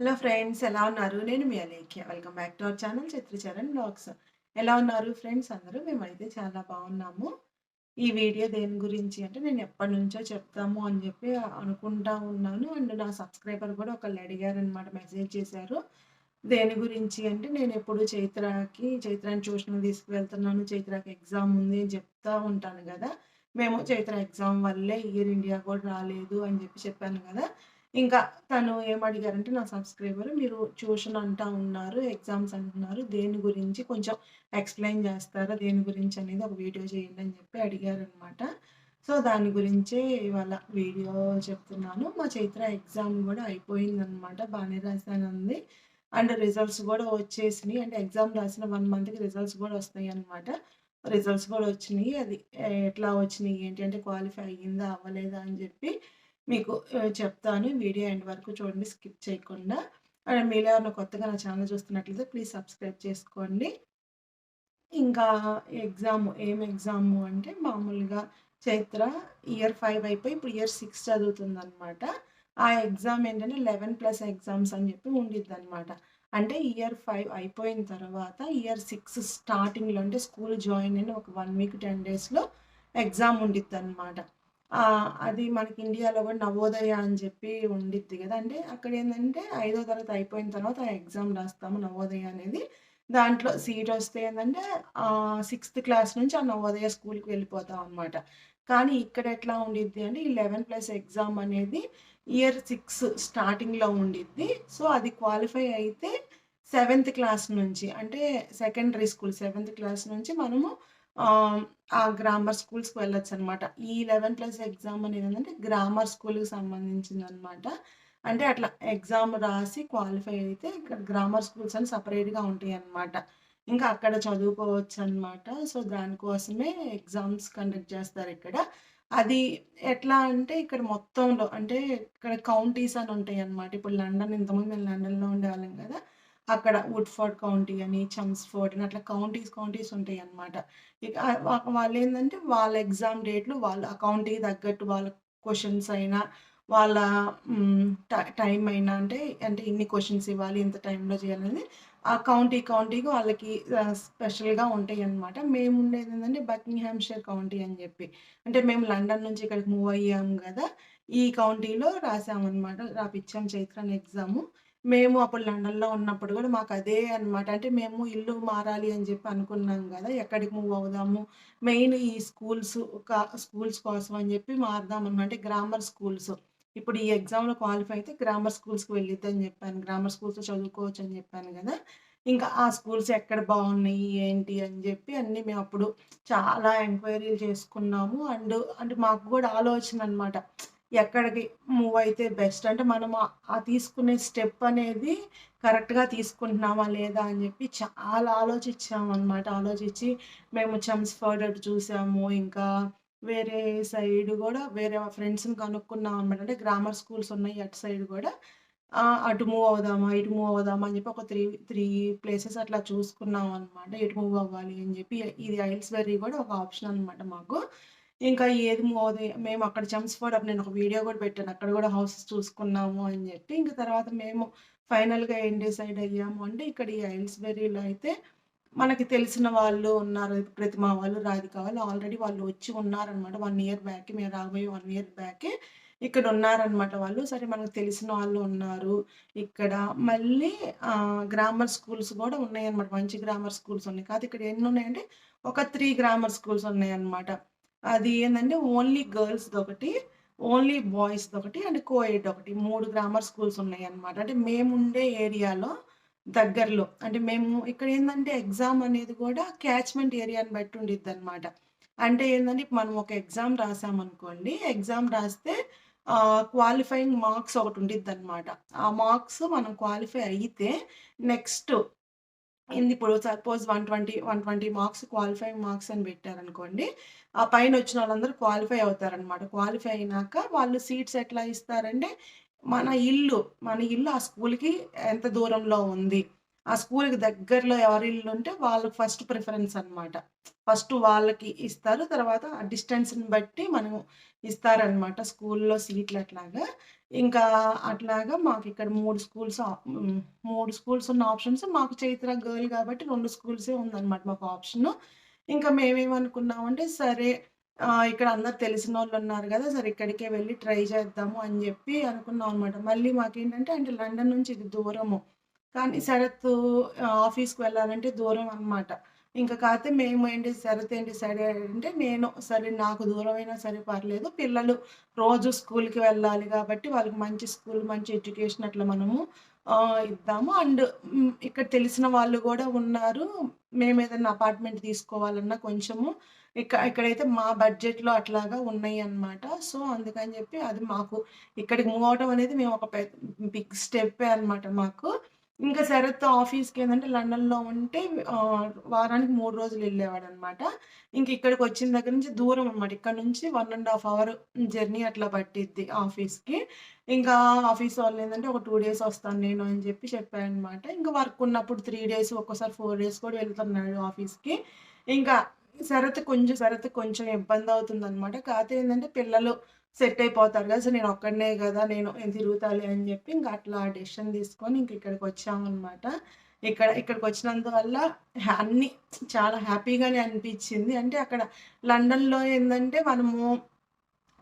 Hello friends ఎలా ఉన్నారు? నేను మీ Alekhya. Welcome back to our channel Chitracharan blogs ఎలా ఉన్నారు ఫ్రెండ్స్ అందరూ? మేమైతే చాలా బాగున్నాము. ఈ వీడియో దేని గురించి అంటే నేను ఎప్పటినుంచో చెప్తాము అని చెప్పి అనుకుంటా ఉన్నాను. అండ్ నా సబ్స్క్రైబర్ కూడా ఒకళ్ళు అడిగారనమాట మెసేజ్ చేశారు. దేని గురించి అంటే నేను ఎప్పుడు చైత్రకి చైత్రాని ట్యూషన్‌కి తీసుకువెళ్తున్నాను. చైత్రకి ఎగ్జామ్ ఉంది అని చెప్తా ఉంటాను కదా మేము చైత్ర ఎగ్జామ్ వల్లే ఇయర్ ఇండియా కూడా రాలేదు అని చెప్పి చెప్పాను కదా ఇంకా తను ఏమడిగారంటే నా సబ్స్క్రైబర్ మీరు ట్యూషన్ అంటా ఉన్నారు, ఎగ్జామ్స్ అంటున్నారు. దేని గురించి కొంచెం ఎక్స్‌ప్లెయిన్ చేస్తారా? దేని గురించి అనేది ఒక వీడియో చేయండి అని చెప్పి అడిగారనమాట. సో, దాని గురించే ఇవాళ వీడియో చెప్తున్నాను. మా చైత్ర ఎగ్జామ్ కూడా అయిపోయిందనమాట. బాగానే రాసానంది. అండ్ రిజల్ట్స్ కూడా వచ్చేసినాయి అంటే ఎగ్జామ్ రాసిన వన్ మంత్‌కి రిజల్ట్స్ కూడా వస్తాయి అనమాట రిజల్ట్స్ కూడా వచ్చినాయి అది ఎట్లా వచ్చినాయి ఏంటి అంటే క్వాలిఫై అయ్యిందా? అవ్వలేదా? అని చెప్పి మీకు చెప్తాను. వీడియో ఎండ్ వరకు చూడండి స్కిప్ చేయకుండా. అండ్ ఎవరైనా కొత్తగా నా ఛానల్ చూస్తున్నట్లయితే ప్లీజ్ సబ్స్క్రైబ్ చేసుకోండి. ఇంకా ఎగ్జామ్ ఏం ఎగ్జాము అంటే మామూలుగా చైత్ర ఇయర్ ఫైవ్ అయిపోయి ఇప్పుడు ఇయర్ సిక్స్ చదువుతుంది అనమాట ఆ ఎగ్జామ్ ఏంటంటే 11+ ఎగ్జామ్స్ అని చెప్పి ఉండిద్దనమాట. అంటే ఇయర్ ఫైవ్ అయిపోయిన తర్వాత ఇయర్ సిక్స్ స్టార్టింగ్‌లో అంటే స్కూల్ జాయిన్ అయిన ఒక వన్ వీక్ 10 డేస్‌లో ఎగ్జామ్ ఉండిద్ది అనమాట అది మనకి ఇండియాలో కూడా నవోదయ అని చెప్పి ఉండిద్ది కదా అంటే అక్కడ ఏంటంటే ఐదో తరగతి అయిపోయిన తర్వాత ఆ ఎగ్జామ్ రాస్తాము నవోదయ అనేది. దాంట్లో సీట్ వస్తే ఏంటంటే సిక్స్త్ క్లాస్ నుంచి ఆ నవోదయ స్కూల్‌కి వెళ్ళిపోతాం అనమాట. కానీ ఇక్కడ ఎట్లా ఉండిద్ది అంటే ఈ 11+ ఎగ్జామ్ అనేది ఇయర్ సిక్స్ స్టార్టింగ్‌లో ఉండిద్ది. సో, అది క్వాలిఫై అయితే సెవెంత్ క్లాస్ నుంచి అంటే సెకండరీ స్కూల్ సెవెంత్ క్లాస్ నుంచి మనము ఆ గ్రామర్ స్కూల్స్‌కి వెళ్ళొచ్చనమాట. ఈ 11+ ఎగ్జామ్ అనేది ఏంటంటే గ్రామర్ స్కూల్‌కి సంబంధించిందనమాట. అంటే అట్లా ఎగ్జామ్ రాసి క్వాలిఫై అయితే ఇక్కడ గ్రామర్ స్కూల్స్ అని సెపరేట్‌గా ఉంటాయన్నమాట. ఇంకా అక్కడ చదువుకోవచ్చనమాట. సో, దానికోసమే ఎగ్జామ్స్ కండక్ట్ చేస్తారిక్కడ. అది ఎట్లా అంటే ఇక్కడ మొత్తంలో అంటే ఇక్కడ కౌంటీస్ అని ఉంటాయన్నమాట. ఇప్పుడు లండన్ ఇంతకుముందు మేము లండన్‌లో ఉండేవాళ్ళం గదా! అక్కడ వుడ్‌ఫోర్డ్ కౌంటీ అని, చమ్స్‌ఫోర్డ్ అని అట్లా కౌంటీస్, కౌంటీస్ ఉంటాయన్నమాట. ఇక వాళ్ళు ఏంటంటే వాళ్ళ ఎగ్జామ్ డేట్‌లు వాళ్ళ ఆ కౌంటీకి తగ్గట్టు వాళ్ళ క్వశ్చన్స్ అయినా, వాళ్ళ టైం అయినా అంటే, అంటే ఇన్ని క్వశ్చన్స్ ఇవ్వాలి, ఇంత టైంలో చేయాలనేది ఆ కౌంటీ, కౌంటీకి వాళ్ళకి స్పెషల్గా ఉంటాయి అనమాట మేము ఉండేది ఏంటంటే బకింగ్‌హామ్‌షైర్ కౌంటీ అని చెప్పి. అంటే మేము లండన్ నుంచి ఇక్కడికి మూవ్ అయ్యాము కదా ఈ కౌంటీలో రాసామనమాట. రాపిచ్చాం చైత్రాన్ ఎగ్జాము. మేము అప్పుడు లండన్‌లో ఉన్నప్పుడు కూడా మాకు అదే అనమాట. అంటే మేము ఇల్లు మారాలి అని చెప్పి అనుకున్నాం కదా ఎక్కడికి మూవ్ అవుదాము. మెయిన్ ఈ స్కూల్స్ స్కూల్స్ కోసం అని చెప్పి మారదామనమాట. అంటే గ్రామర్ స్కూల్స్. ఇప్పుడు ఈ ఎగ్జామ్‌లో క్వాలిఫై అయితే గ్రామర్ స్కూల్స్‌కి వెళ్ళిద్దని చెప్పాను. గ్రామర్ స్కూల్స్‌లో చదువుకోవచ్చు అని చెప్పాను కదా ఇంకా ఆ స్కూల్స్ ఎక్కడ బాగున్నాయి, ఏంటి అని చెప్పి అన్నీ మేము అప్పుడు చాలా ఎంక్వైరీలు చేసుకున్నాము. అండ్ అంటే మాకు కూడా ఆలోచన అనమాట. ఎక్కడికి మూవ్ అయితే బెస్ట్ అంటే మనం ఆ తీసుకునే స్టెప్ అనేది కరెక్ట్‌గా తీసుకుంటున్నామా లేదా అని చెప్పి చాలా ఆలోచించామన్నమాట ఆలోచించి మేము చమ్స్‌ఫోర్డ్ అటు చూసాము. ఇంకా వేరే సైడ్ కూడా వేరే ఫ్రెండ్స్‌ని కనుక్కున్నాం అనమాట. అంటే గ్రామర్ స్కూల్స్ ఉన్నాయి అటు సైడ్ కూడా అటు మూవ్ అవుదామా? ఇటు మూవ్ అవుదామా? అని చెప్పి ఒక 3, 3 ప్లేసెస్ అట్లా చూసుకున్నాం అనమాట. ఇటు మూవ్ అవ్వాలి అని చెప్పి ఇది ఐల్స్ వెర్రీ కూడా ఒక ఆప్షన్ అనమాట మాకు. ఇంకా ఏది మోది మేము అక్కడ చమ్స్‌ఫోర్డ్ అప్పుడు నేను ఒక వీడియో కూడా పెట్టాను. అక్కడ కూడా హౌసెస్ చూసుకున్నాము అని చెప్పి. ఇంకా తర్వాత మేము ఫైనల్‌గా ఏం డిసైడ్ అయ్యాము అంటే ఇక్కడ ఈ ఐల్స్‌బెర్రీలో అయితే మనకి తెలిసిన వాళ్ళు ఉన్నారు. ప్రతిమా వాళ్ళు, రాధిక వాళ్ళు ఆల్రెడీ వాళ్ళు వచ్చి ఉన్నారనమాట. వన్ ఇయర్ బ్యాక్ మేము రాబోయే వన్ ఇయర్ బ్యాకే ఇక్కడ ఉన్నారనమాట వాళ్ళు. సరే మనకు తెలిసిన వాళ్ళు ఉన్నారు ఇక్కడ. మళ్ళీ గ్రామర్ స్కూల్స్ గూడా ఉన్నాయన్నమాట. మంచి గ్రామర్ స్కూల్స్ ఉన్నాయి. కాదు ఇక్కడ ఎన్ని ఉన్నాయంటే ఒక త్రీ గ్రామర్ స్కూల్స్ ఉన్నాయన్నమాట. అది ఏందంటే ఓన్లీ గర్ల్స్‌దొకటి, ఓన్లీ బాయ్స్‌దొకటి అండ్ కోఎడ్ ఒకటి. మూడు గ్రామర్ స్కూల్స్ ఉన్నాయన్నమాట. అంటే మేముండే ఏరియాలో దగ్గరలో అంటే మేము ఇక్కడ ఏంటంటే ఎగ్జామ్ అనేది కూడా క్యాచ్‌మెంట్ ఏరియాని బట్టి ఉండిద్ది అనమాట అంటే ఏందంటే మనం ఒక ఎగ్జామ్ రాసామనుకోండి. ఎగ్జామ్ రాస్తే క్వాలిఫైయింగ్ మార్క్స్ ఒకటి ఉండిద్దనమాట. ఆ మార్క్స్ మనం క్వాలిఫై అయితే నెక్స్ట్ ఏంది ఇప్పుడు సపోజ్ 120, 120 మార్క్స్ క్వాలిఫైయింగ్ మార్క్స్ అని పెట్టారనుకోండి. ఆ పైన వచ్చిన వాళ్ళందరూ క్వాలిఫై అవుతారనమాట. క్వాలిఫై అయినాక వాళ్ళు సీట్స్ ఎట్లా ఇస్తారంటే మన ఇల్లు, మన ఇల్లు ఆ స్కూల్‌కి ఎంత దూరంలో ఉంది. ఆ స్కూల్‌కి దగ్గరలో ఎవరి ఇల్లు ఉంటే వాళ్ళకి ఫస్ట్ ప్రిఫరెన్స్ అనమాట. ఫస్ట్ వాళ్ళకి ఇస్తారు. తర్వాత ఆ డిస్టెన్స్‌ని బట్టి మనం ఇస్తారనమాట స్కూల్‌లో సీట్లు అట్లాగా. ఇంకా అట్లాగా మాకు ఇక్కడ మూడు స్కూల్స్ మూడు స్కూల్స్ ఉన్న ఆప్షన్స్ మాకు చైత్ర గర్ల్ కాబట్టి రెండు స్కూల్సే ఉందన్నమాట మాకు ఆప్షను. ఇంకా మేమేమనుకున్నామంటే సరే ఇక్కడ అందరు తెలిసిన వాళ్ళు ఉన్నారు కదా సరే ఇక్కడికే వెళ్ళి ట్రై చేద్దాము అని చెప్పి అనుకున్నాం అనమాట. మళ్ళీ మాకేంటంటే అంటే లండన్ నుంచి ఇది దూరము. కానీ శరత్ ఆఫీస్‌కి వెళ్ళాలంటే దూరం అనమాట. ఇంకా కాతే మేము ఏంటి శరత్ ఏంటి సరే అంటే నేను సరే నాకు దూరమైనా సరే పర్లేదు. పిల్లలు రోజు స్కూల్‌కి వెళ్ళాలి కాబట్టి వాళ్ళకి మంచి స్కూల్, మంచి ఎడ్యుకేషన్ అట్లా మనము ఇద్దాము. అండ్ ఇక్కడ తెలిసిన వాళ్ళు కూడా ఉన్నారు. మేము ఏదైనా అపార్ట్‌మెంట్ తీసుకోవాలన్నా కొంచెము ఇక్కడ ఇక్కడైతే మా బడ్జెట్‌లో అట్లాగా ఉన్నాయి అనమాట సో, అందుకని చెప్పి అది మాకు ఇక్కడికి మూవ్ అవ్వటం అనేది మేము ఒక పెద్ద బిగ్ స్టెప్పే అనమాట మాకు. ఇంకా శరత్ ఏంటంటే లండన్‌లో ఉంటే వారానికి మూడు రోజులు వెళ్ళేవాడు అనమాట ఇంక ఇక్కడికొచ్చిన దగ్గర నుంచి దూరం అనమాట. ఇక్కడ నుంచి one and half hour journey అట్లా పట్టిద్ది ఆఫీస్‌కి. ఇంకా ఆఫీస్ వాళ్ళు ఏంటంటే ఒక టూ డేస్ వస్తాను నేను అని చెప్పి చెప్పాను అనమాట ఇంకా వర్క్ ఉన్నప్పుడు త్రీ డేస్ ఒక్కోసారి ఫోర్ డేస్ కూడా వెళ్తున్నాడు ఆఫీస్‌కి. ఇంకా శరత్ కొంచెం శరత్ కొంచెం ఇబ్బంది అవుతుంది అనమాట కాకపోతే ఏంటంటే పిల్లలు సెట్ అయిపోతారు కదా సో, నేనొక్కడినే కదా నేను నేను తిరుగుతాలి అని చెప్పి ఇంక అట్లా డెసిషన్ తీసుకొని ఇంక ఇక్కడికొచ్చామనమాట. ఇక్కడ ఇక్కడికి వచ్చినందువల్ల అన్నీ చాలా హ్యాపీగానే అనిపించింది అంటే అక్కడ లండన్‌లో ఏంటంటే మనము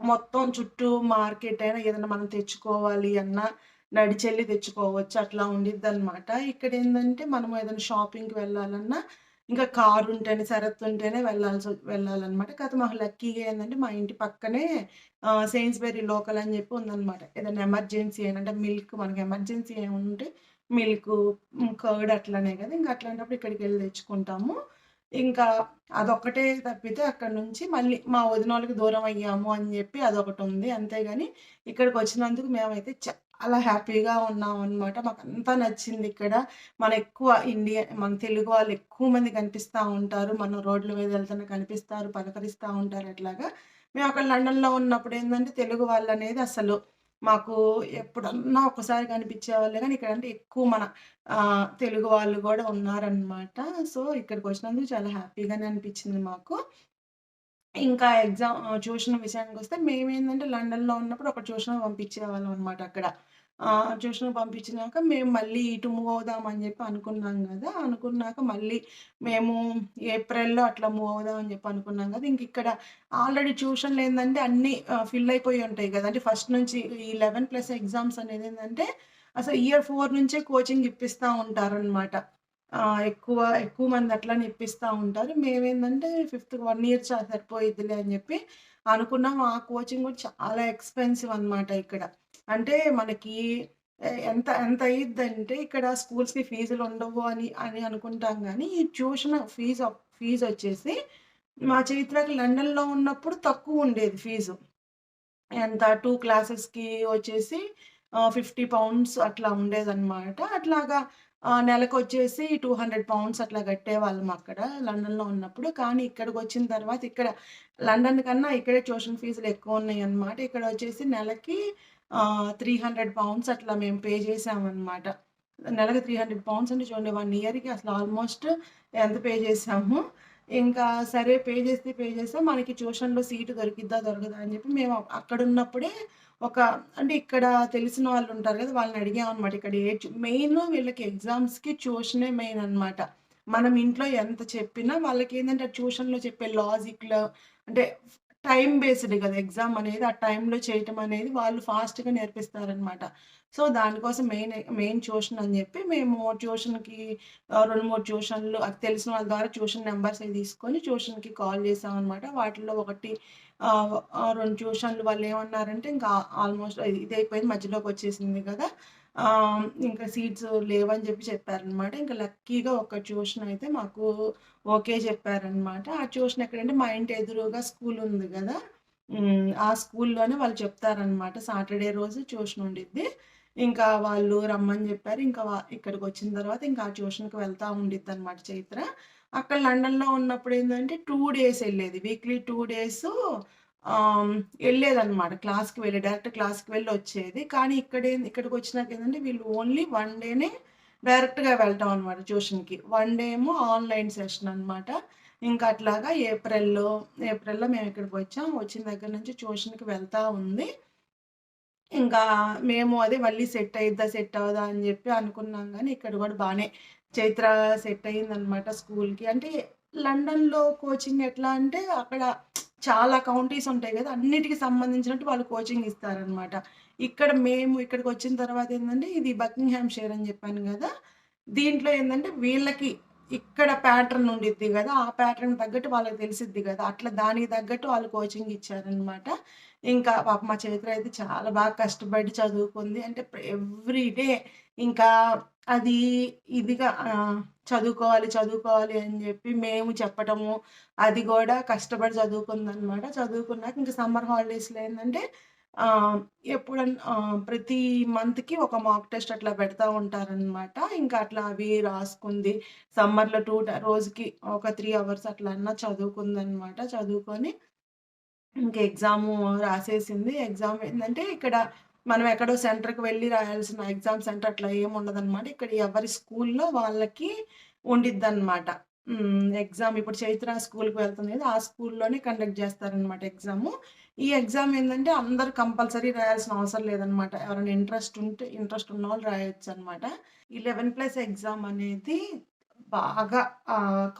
మొత్తం చుట్టూ మార్కెట్ అయినా ఏదైనా మనం తెచ్చుకోవాలి అన్నా నడిచెళ్ళి తెచ్చుకోవచ్చు. అట్లా ఉండిద్ది అనమాట ఇక్కడ ఏంటంటే మనము ఏదైనా షాపింగ్‌కి వెళ్ళాలన్నా ఇంకా కారు ఉంటేనే సరత్తు ఉంటేనే వెళ్ళాల్సి వెళ్ళాలన్నమాట. కాదు మాకు లక్కీగా ఏంటంటే మా ఇంటి పక్కనే సెయిన్స్బెరీ లోకల్ అని చెప్పి ఉందన్నమాట. ఏదైనా ఎమర్జెన్సీ ఏంటంటే అంటే మిల్క్ మనకి ఎమర్జెన్సీ ఏముంటే మిల్క్ కర్డ్ అట్లనే కదా ఇంకా అట్లాంటప్పుడు ఇక్కడికి వెళ్ళి తెచ్చుకుంటాము. ఇంకా అదొక్కటే తప్పితే అక్కడి నుంచి మళ్ళీ మా వదిన వాళ్ళకి దూరం అయ్యాము అని చెప్పి అదొకటి ఉంది అంతేగాని ఇక్కడికొచ్చినందుకు మేమైతే చాలా హ్యాపీగా ఉన్నామనమాట. నచ్చింది ఇక్కడ మన ఎక్కువ ఇండియా మన తెలుగు వాళ్ళు ఎక్కువ మంది కనిపిస్తూ ఉంటారు. మనం రోడ్ల మీద వెళ్తున్న కనిపిస్తారు, పలకరిస్తూ ఉంటారు అట్లాగా. మేము అక్కడ లండన్‌లో ఉన్నప్పుడు ఏంటంటే తెలుగు వాళ్ళనేది అసలు మాకు ఎప్పుడన్నా ఒక్కసారి కానీ ఇక్కడ అంటే ఎక్కువ మన తెలుగు వాళ్ళు కూడా ఉన్నారనమాట. సో, ఇక్కడికొచ్చినందుకు చాలా హ్యాపీగానే అనిపించింది మాకు. ఇంకా ఎగ్జామ్ ట్యూషన్ విషయానికి వస్తే మేము ఏంటంటే లండన్‌లో ఉన్నప్పుడు ఒక పంపించిన వాళ్ళం అనమాట అక్కడ. ట్యూషన్ ట్యూషన్‌కి పంపించినాక మేము మళ్ళీ ఇటు మూవ్ అవుదాం అని అనుకున్నాం కదా అనుకున్నాక మళ్ళీ మేము ఏప్రిల్‌లో అట్లా మూవ్ అవుదామని అని అనుకున్నాం అనుకున్నాం ఇంక ఇక్కడ ఆల్రెడీ ట్యూషన్‌లో ఏంటంటే అన్నీ ఫిల్ అయిపోయి ఉంటాయి కదా అంటే ఫస్ట్ నుంచి ఈ 11 ప్లస్ ఎగ్జామ్స్ అనేది ఏంటంటే అసలు ఇయర్ ఫోర్ నుంచే కోచింగ్ ఇప్పిస్తూ ఉంటారనమాట. ఎక్కువ ఎక్కువ మంది అట్లా ఇప్పిస్తూ ఉంటారు. మేమేంటంటే ఫిఫ్త్ వన్ ఇయర్ చ సరిపోయిద్దిలే అని చెప్పి అనుకున్నాం. ఆ కోచింగ్ కూడా చాలా ఎక్స్‌పెన్సివ్ అనమాట ఇక్కడ. అంటే మనకి ఎంత ఎంత అయ్యిద్దంటే ఇక్కడ స్కూల్స్‌కి ఫీజులు ఉండవు అని అని అనుకుంటాం కానీ ఈ ట్యూషన్ ఫీజు ఫీజు వచ్చేసి మా చరిత్రకి లండన్‌లో ఉన్నప్పుడు తక్కువ ఉండేది ఫీజు. ఎంత టూ క్లాసెస్‌కి వచ్చేసి ఫిఫ్టీ పౌండ్స్ అట్లా ఉండేదనమాట. అట్లాగా నెలకొచ్చేసి టూ హండ్రెడ్ పౌండ్స్ అట్లా కట్టేవాళ్ళం అక్కడ లండన్‌లో ఉన్నప్పుడు. కానీ ఇక్కడికి వచ్చిన తర్వాత ఇక్కడ లండన్ కన్నా ఇక్కడే ట్యూషన్ ఫీజులు ఎక్కువ ఉన్నాయన్నమాట ఇక్కడ వచ్చేసి నెలకి త్రీ హండ్రెడ్ పౌండ్స్ అట్లా మేము పే చేసామనమాట. నెలకి 300 పౌండ్స్ అంటే చూడండి వన్ ఇయర్‌కి అసలు ఆల్మోస్ట్ ఎంత పే చేసాము. ఇంకా సరే పే చేస్తే పే చేస్తే మనకి ట్యూషన్‌లో సీటు దొరికిద్దా? దొరకదా? అని చెప్పి మేము అక్కడ ఉన్నప్పుడే ఒక అంటే ఇక్కడ తెలిసిన వాళ్ళు ఉంటారు కదా వాళ్ళని అడిగామనమాట. ఇక్కడ ఏ మెయిన్ వీళ్ళకి ఎగ్జామ్స్‌కి ట్యూషనే మెయిన్ అనమాట. మనం ఇంట్లో ఎంత చెప్పినా ఏంటంటే ట్యూషన్‌లో చెప్పే లాజిక్‌లో అంటే టైం బేస్డ్ కదా ఎగ్జామ్ అనేది. ఆ టైంలో చేయటం అనేది వాళ్ళు ఫాస్ట్‌గా నేర్పిస్తారనమాట. సో, దానికోసం మెయిన్ మెయిన్ ట్యూషన్ అని చెప్పి మేము ట్యూషన్‌కి రెండు మూడు ట్యూషన్‌లు అది తెలిసిన వాళ్ళ ద్వారా ట్యూషన్ నెంబర్స్ అవి తీసుకొని ట్యూషన్‌కి కాల్ చేసామనమాట. వాటిలో ఒకటి రెండు ట్యూషన్లు వాళ్ళు ఏమన్నారంటే ఇంకా ఆల్మోస్ట్ ఇదే అయిపోయింది మధ్యలోకి వచ్చేసింది కదా ఇంకా సీట్స్ లేవని చెప్పి చెప్పారనమాట. ఇంకా లక్కీగా ఒక ట్యూషన్ అయితే మాకు ఓకే చెప్పారనమాట. ఆ ట్యూషన్ ఎక్కడంటే మా ఇంటి ఎదురుగా స్కూల్ ఉంది కదా ఆ స్కూల్‌లోనే వాళ్ళు చెప్తారనమాట. సాటర్‌డే రోజు ట్యూషన్ ఉండిద్ది. ఇంకా వాళ్ళు రమ్మని చెప్పారు ఇంకా ఇక్కడికి వచ్చిన తర్వాత ఇంకా ఆ ట్యూషన్‌కి వెళ్తూ ఉండిద్ది అనమాట చైత్ర. అక్కడ లండన్‌లో ఉన్నప్పుడు ఏంటంటే టూ డేస్ వెళ్ళేది వీక్లీ టూ డేస్ వెళ్ళేదన్నమాట క్లాస్‌కి వెళ్ళి డైరెక్ట్ క్లాస్‌కి వెళ్ళి వచ్చేది. కానీ ఇక్కడే ఏంటంటే వీళ్ళు ఓన్లీ వన్ డేనే డైరెక్ట్‌గా వెళ్తాం అనమాట ట్యూషన్‌కి. వన్ డే ఏమో ఆన్‌లైన్ సెషన్ అనమాట. ఇంకా అట్లాగా ఏప్రిల్‌లో ఏప్రిల్‌లో మేము ఇక్కడికి వచ్చాం వచ్చిన దగ్గర నుంచి ట్యూషన్‌కి వెళ్తూ ఉంది. ఇంకా మేము అదే మళ్ళీ సెట్ అయిద్దా, సెట్ అవ్వదా అని చెప్పి అనుకున్నాం కానీ ఇక్కడ కూడా బాగానే చైత్ర సెట్ అయిందనమాట స్కూల్‌కి. అంటే లండన్‌లో కోచింగ్ ఎట్లా అంటే అక్కడ చాలా కౌంటీస్ ఉంటాయి కదా అన్నిటికి సంబంధించినట్టు వాళ్ళు కోచింగ్ ఇస్తారనమాట. ఇక్కడ మేము ఇక్కడికొచ్చిన తర్వాత ఏంటంటే ఇది బకింగ్‌హామ్‌షైర్ అని చెప్పాను కదా దీంట్లో ఏంటంటే వీళ్ళకి ఇక్కడ ప్యాటర్న్ ఉండిద్ది కదా ఆ ప్యాటర్న్ తగ్గట్టు వాళ్ళకి తెలిసిద్ది కదా అట్లా దానికి తగ్గట్టు వాళ్ళు కోచింగ్ ఇచ్చారనమాట. ఇంకా పాప మా చరిత్ర అయితే చాలా బాగా కష్టపడి చదువుకుంది. అంటే ఎవ్రీ డే ఇంకా అది ఇదిగా చదువుకోవాలి, చదువుకోవాలి అని చెప్పి మేము చెప్పటము, అది కూడా కష్టపడి చదువుకుందనమాట. చదువుకున్నాక ఇంకా సమ్మర్ హాలిడేస్‌లో ఏంటంటే ఎప్పుడన్నా ప్రతి మంత్‌కి ఒక మాక్ టెస్ట్ అట్లా పెడతా ఉంటారనమాట. ఇంకా అట్లా అవి రాసుకుంది. సమ్మర్‌లో టూ రోజుకి ఒక త్రీ అవర్స్ అట్లా అన్నా చదువుకుందనమాట. చదువుకొని ఇంక ఎగ్జాము రాసేసింది. ఎగ్జామ్ ఏంటంటే ఇక్కడ మనం ఎక్కడో సెంటర్‌కి వెళ్ళి రాయాల్సిన ఎగ్జామ్ సెంటర్ అట్లా ఏమి ఉండదనమాట. ఇక్కడ ఎవరి స్కూల్‌లో వాళ్ళకి ఉండిద్ది అనమాట ఎగ్జామ్ ఇప్పుడు చైత్ర స్కూల్‌కి వెళ్తుంది ఆ స్కూల్‌లోనే కండక్ట్ చేస్తారనమాట ఎగ్జాము. ఈ ఎగ్జామ్ ఏంటంటే అందరు కంపల్సరీ రాయాల్సిన అవసరం లేదనమాట. ఎవరైనా ఇంట్రెస్ట్ ఉంటే ఇంట్రెస్ట్ ఉన్న వాళ్ళు రాయొచ్చు అనమాట ఈ 11+ ఎగ్జామ్ అనేది బాగా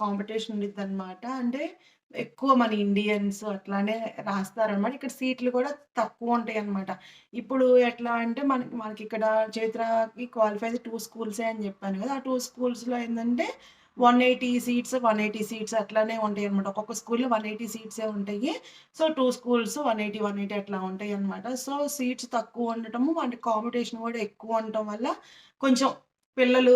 కాంపిటీషన్ ఉండిద్ది అనమాట అంటే ఎక్కువ మన ఇండియన్స్ అట్లానే రాస్తారనమాట. ఇక్కడ సీట్లు కూడా తక్కువ ఉంటాయి అనమాట ఇప్పుడు ఎట్లా అంటే మనకి మనకి ఇక్కడ చైత్రకి క్వాలిఫై టూ స్కూల్సే అని చెప్పాను కదా ఆ టూ స్కూల్స్‌లో ఏంటంటే వన్ ఎయిటీ సీట్స్, 180 సీట్స్ అట్లానే ఉంటాయి అనమాట ఒక్కొక్క స్కూల్‌లో 180 సీట్సే ఉంటాయి. సో టూ స్కూల్స్ 180, 180 అట్లా ఉంటాయి అనమాట సో సీట్స్ తక్కువ ఉండటము, వాటి కాంపిటీషన్ కూడా ఎక్కువ ఉండటం వల్ల కొంచెం పిల్లలు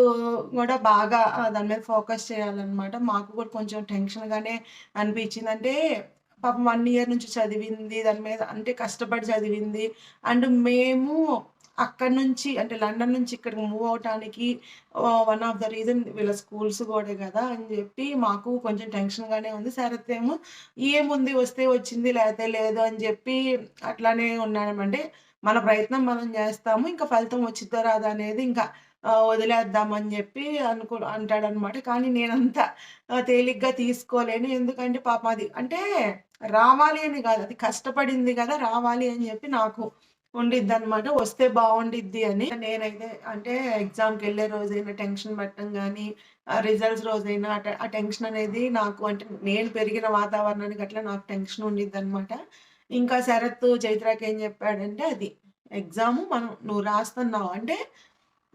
కూడా బాగా దాని మీద ఫోకస్ చేయాలనమాట. మాకు కూడా కొంచెం టెన్షన్‌గానే అనిపించింది అంటే పాపం వన్ ఇయర్ నుంచి చదివింది. దాని మీద అంటే కష్టపడి చదివింది. అండ్ మేము అక్కడి నుంచి అంటే లండన్ నుంచి ఇక్కడికి మూవ్ అవ్వటానికి వన్ ఆఫ్ ద రీజన్ వీళ్ళ స్కూల్స్ కూడా కదా అని చెప్పి మాకు కొంచెం టెన్షన్‌గానే ఉంది. శరత్ ఏమో ఏముంది వస్తే వచ్చింది లేతే లేదు అని చెప్పి అట్లానే ఉన్నామంటే అంటే మన ప్రయత్నం మనం చేస్తాము ఇంకా ఫలితం వచ్చిద్దో రాదా అనేది ఇంకా వదిలేద్దామని చెప్పి అనుకో అంటాడనమాట. కానీ నేనంత తేలిగ్గా తీసుకోలేను. ఎందుకంటే పాపం అది అంటే రావాలి అని కాదు అది కష్టపడింది కదా రావాలి అని చెప్పి నాకు ఉండిద్ది అనమాట వస్తే బాగుండిద్ది అని. నేనైతే అంటే ఎగ్జామ్కి వెళ్ళే రోజైనా టెన్షన్ పట్టడం కానీ రిజల్ట్స్ రోజైనా ఆ ఆ టెన్షన్ అనేది నాకు అంటే నేను పెరిగిన వాతావరణానికి అట్లా నాకు టెన్షన్ ఉండిద్ది అనమాట ఇంకా శరత్ చైత్రాకేం చెప్పాడంటే అది ఎగ్జాము మనం నువ్వు రాస్తున్నావు అంటే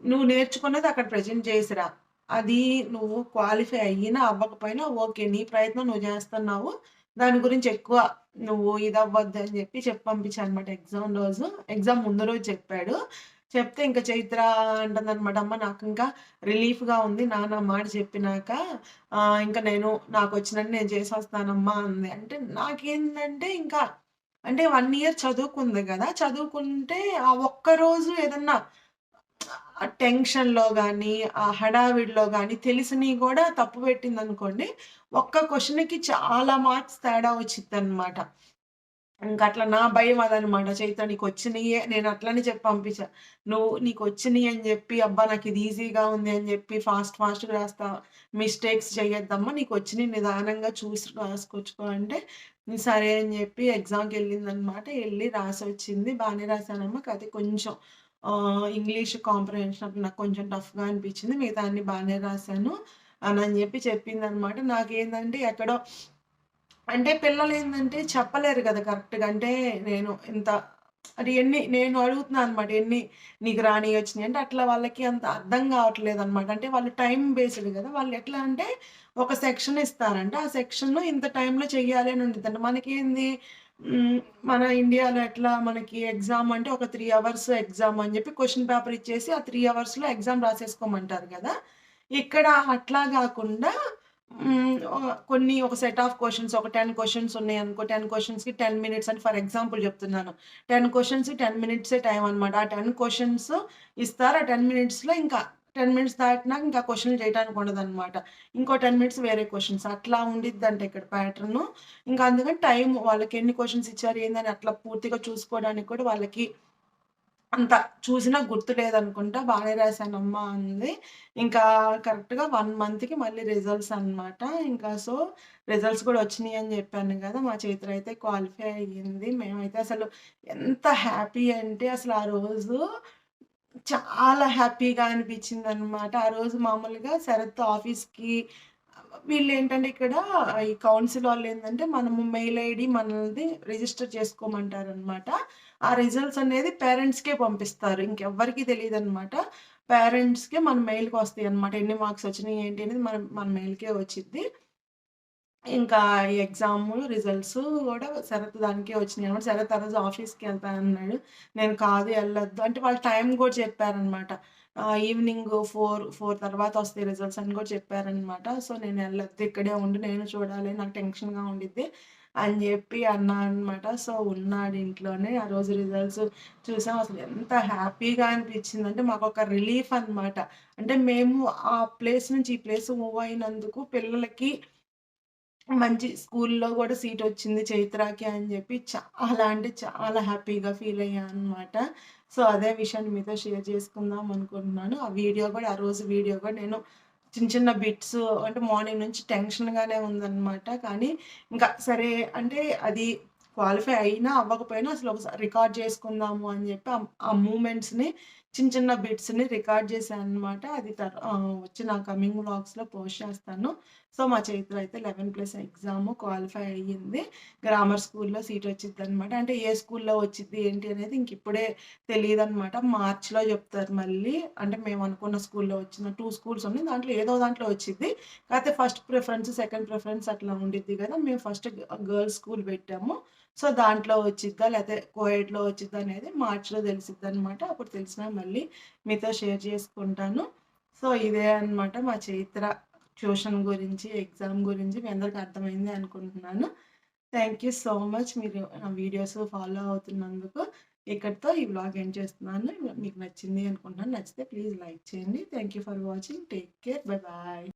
నువ్వు నేర్చుకున్నది అక్కడ ప్రెజెంట్ చేసిరా అది నువ్వు క్వాలిఫై అయినా అవ్వకపోయినా ఓకే. నీ ప్రయత్నం నువ్వు చేస్తున్నావు దాని గురించి ఎక్కువ నువ్వు ఇదవ్వద్దు అని చెప్పి చెప్పి పంపించాననమాట ఎగ్జామ్ రోజు. ఎగ్జామ్ ముందు రోజు చెప్పాడు. చెప్తే ఇంకా చైత్ర అంటుందనమాట, అమ్మ నాకు ఇంకా రిలీఫ్‌గా ఉంది. నాన్న మాట చెప్పినాక ఇంకా నేను నాకు వచ్చినట్టు నేను చేసొస్తానమ్మా అంది. అంటే నాకేంటంటే ఇంకా అంటే వన్ ఇయర్ చదువుకుంది కదా చదువుకుంటే ఆ ఒక్కరోజు ఏదన్నా టెన్షన్‌లో కానీ ఆ హడావిడిలో కానీ తెలిసినవి కూడా తప్పు పెట్టింది అనుకోండి ఒక్క క్వశ్చన్కి చాలా మార్క్స్ తేడా వచ్చింది అనమాట ఇంకా ఇంకట్లా నా భయం అదనమాట. నీకు వచ్చినయే నేను అట్లనే చెప్పి పంపించా. నువ్వు నీకు వచ్చినాయి అని చెప్పి అబ్బా! నాకు ఇది ఈజీగా ఉంది అని చెప్పి ఫాస్ట్ ఫాస్ట్‌గా రాస్తా. మిస్టేక్స్ చేయొద్దమ్మ నీకు వచ్చినాయి నిదానంగా చూసి రాసుకొచ్చుకో అంటే, సరే అని చెప్పి ఎగ్జామ్కి వెళ్ళింది అనమాట వెళ్ళి రాసి వచ్చింది బాగానే రాసానమ్మా. కథ కొంచెం ఇంగ్లీష్ కాంప్రహెన్షన్ అప్పుడు నాకు కొంచెం టఫ్‌గా అనిపించింది మిగతా అన్నీ బానే రాసాను చెప్పి చెప్పింది అనమాట నాకేందంటే ఎక్కడో అంటే పిల్లలు ఏంటంటే చెప్పలేరు కదా కరెక్ట్‌గా. అంటే నేను ఇంత అది ఎన్ని నేను అడుగుతున్నా అనమాట. ఎన్ని నీకు రాని వచ్చినాయి అంటే అట్లా వాళ్ళకి అంత అర్థం గావట్లేదనమాట. అంటే వాళ్ళు టైం బేస్డ్ కదా వాళ్ళు ఎట్లా అంటే ఒక సెక్షన్ ఇస్తారంటే ఆ సెక్షన్ ఇంత టైంలో చెయ్యాలి అని ఉండిద్దంట. మనకేంది ఏంది మన ఇండియాలో ఎట్లా మనకి ఎగ్జామ్ అంటే ఒక త్రీ అవర్స్ ఎగ్జామ్ అని చెప్పి క్వశ్చన్ పేపర్ ఇచ్చేసి ఆ త్రీ అవర్స్‌లో ఎగ్జామ్ రాసేసుకోమంటారు కదా ఇక్కడ అట్లా కాకుండా కొన్ని ఒక సెట్ ఆఫ్ క్వశ్చన్స్ ఒక టెన్ క్వశ్చన్స్ ఉన్నాయి అనుకో టెన్ క్వశ్చన్స్కి టెన్ మినిట్స్ అని ఫర్ ఎగ్జాంపుల్ చెప్తున్నాను టెన్ క్వశ్చన్స్ టెన్ మినిట్సే టైం అనమాట. ఆ టెన్ క్వశ్చన్స్ ఇస్తారు. ఆ 10 మినిట్స్‌లో ఇంకా 10 మినిట్స్ దాటినాక ఇంకా క్వశ్చన్లు చేయటానికి ఉండదన్నమాట ఇంకో 10 మినిట్స్ వేరే క్వశ్చన్స్ అట్లా ఉండిద్దంట ఇక్కడ ప్యాటర్న్ ఇంకా అందుకని టైం వాళ్ళకి ఎన్ని క్వశ్చన్స్ ఇచ్చారు ఏందని అట్లా పూర్తిగా చూసుకోవడానికి కూడా వాళ్ళకి అంత చూసినా గుర్తు లేదనుకుంటా బాగానే రాశానమ్మా అంది. ఇంకా కరెక్ట్‌గా వన్ మంత్‌కి మళ్ళీ రిజల్ట్స్ అనమాట. ఇంకా సో, రిజల్ట్స్ కూడా వచ్చినాయి అని చెప్పాను కదా మా చైత్ర అయితే క్వాలిఫై అయ్యింది. మేమైతే అసలు ఎంత హ్యాపీ అంటే అసలు ఆ రోజు చాలా హ్యాపీగా అనిపించిందనమాట. ఆ రోజు మామూలుగా శరత్ ఆఫీస్‌కి వీళ్ళు ఏంటంటే ఇక్కడ ఈ కౌన్సిల్ వాళ్ళు ఏంటంటే మనము మెయిల్ ఐడి మనది రిజిస్టర్ చేసుకోమంటారనమాట. ఆ రిజల్ట్స్ అనేది పేరెంట్స్‌కే పంపిస్తారు. ఇంకెవ్వరికీ అనమాట పేరెంట్స్‌కే మన మెయిల్కి వస్తాయి అనమాట ఎన్ని మార్క్స్ వచ్చినాయి ఏంటి అనేది మన మన మెయిల్‌కే వచ్చింది ఇంకా ఈ ఎగ్జామ్ రిజల్ట్స్ కూడా శరత్ దానికే వచ్చినియనమాట. శరత్ ఆ రోజు ఆఫీస్‌కెళ్తానన్నాడు. నేను కాదు వెళ్ళొద్దు అంటే వాళ్ళు టైం కూడా చెప్పారనమాట. ఈవినింగ్ 4, 4 తర్వాత వస్తాయి రిజల్ట్స్ అని కూడా చెప్పారనమాట. సో, నేను వెళ్ళొద్దు ఇక్కడే ఉండు నేను చూడాలి నాకు టెన్షన్‌గా ఉండిద్ది అని చెప్పి అన్నా అనమాట. సో, ఉన్నాడు ఇంట్లోనే. ఆ రోజు రిజల్ట్స్ చూసాం. అసలు ఎంత హ్యాపీగా అనిపించిందంటే ఒక రిలీఫ్ అనమాట. అంటే మేము ఆ ప్లేస్ నుంచి ఈ ప్లేస్ మూవ్ అయినందుకు పిల్లలకి మంచి స్కూల్‌లో కూడా సీట్ వచ్చింది చైత్రాకి అని చెప్పి చాలా అంటే చాలా హ్యాపీగా ఫీల్ అయ్యాను అనమాట సో, అదే విషయాన్ని మీతో షేర్ చేసుకుందాం అనుకుంటున్నాను. ఆ వీడియో కూడా ఆ రోజు వీడియో కూడా నేను చిన్న చిన్న బిట్స్ అంటే మార్నింగ్ నుంచి టెన్షన్‌గానే ఉందనమాట. కానీ ఇంకా సరే అంటే అది క్వాలిఫై అయినా అవ్వకపోయినా అసలు ఒకసారి రికార్డ్ చేసుకుందాము అని చెప్పి ఆ మూమెంట్స్‌ని చిన్న చిన్న బిట్స్‌ని రికార్డ్ చేశాను అనమాట అది తర్ వచ్చి నా కమింగ్ వ్లాగ్స్‌లో పోస్ట్ చేస్తాను. సో, మా చైత్ర అయితే 11+ ఎగ్జామ్ క్వాలిఫై అయ్యింది. గ్రామర్ స్కూల్‌లో సీట్ వచ్చిద్దనమాట. అంటే ఏ స్కూల్‌లో వచ్చిద్ది ఏంటి అనేది ఇంక ఇప్పుడే తెలియదు అనమాట మార్చ్‌లో చెప్తారు మళ్ళీ. అంటే మేము అనుకున్న స్కూల్‌లో వచ్చిన టూ స్కూల్స్ ఉన్నాయి. దాంట్లో ఏదో దాంట్లో వచ్చిద్ది. కాకపోతే ఫస్ట్ ప్రిఫరెన్స్, సెకండ్ ప్రిఫరెన్స్ అట్లా ఉండిద్ది కదా మేము ఫస్ట్ గర్ల్స్ స్కూల్ పెట్టాము. సో, దాంట్లో వచ్చిద్దా లేకపోతే కోఎడ్‌లో వచ్చిద్దా అనేది మార్చ్‌లో తెలిసిద్దనమాట. అప్పుడు తెలిసినా మళ్ళీ మీతో షేర్ చేసుకుంటాను. సో, ఇదే అనమాట మా చైత్ర ట్యూషన్ గురించి, ఎగ్జామ్ గురించి మీ అందరికి అర్థమైంది అనుకుంటున్నాను. థ్యాంక్ యూ సో మచ్ మీరు నా వీడియోస్ ఫాలో అవుతున్నందుకు. ఇక్కడితో ఈ బ్లాగ్ ఎండ్ చేస్తున్నాను. మీకు నచ్చింది అనుకుంటున్నాను. నచ్చితే ప్లీజ్ లైక్ చేయండి. Thank you for watching. Take care. Bye bye.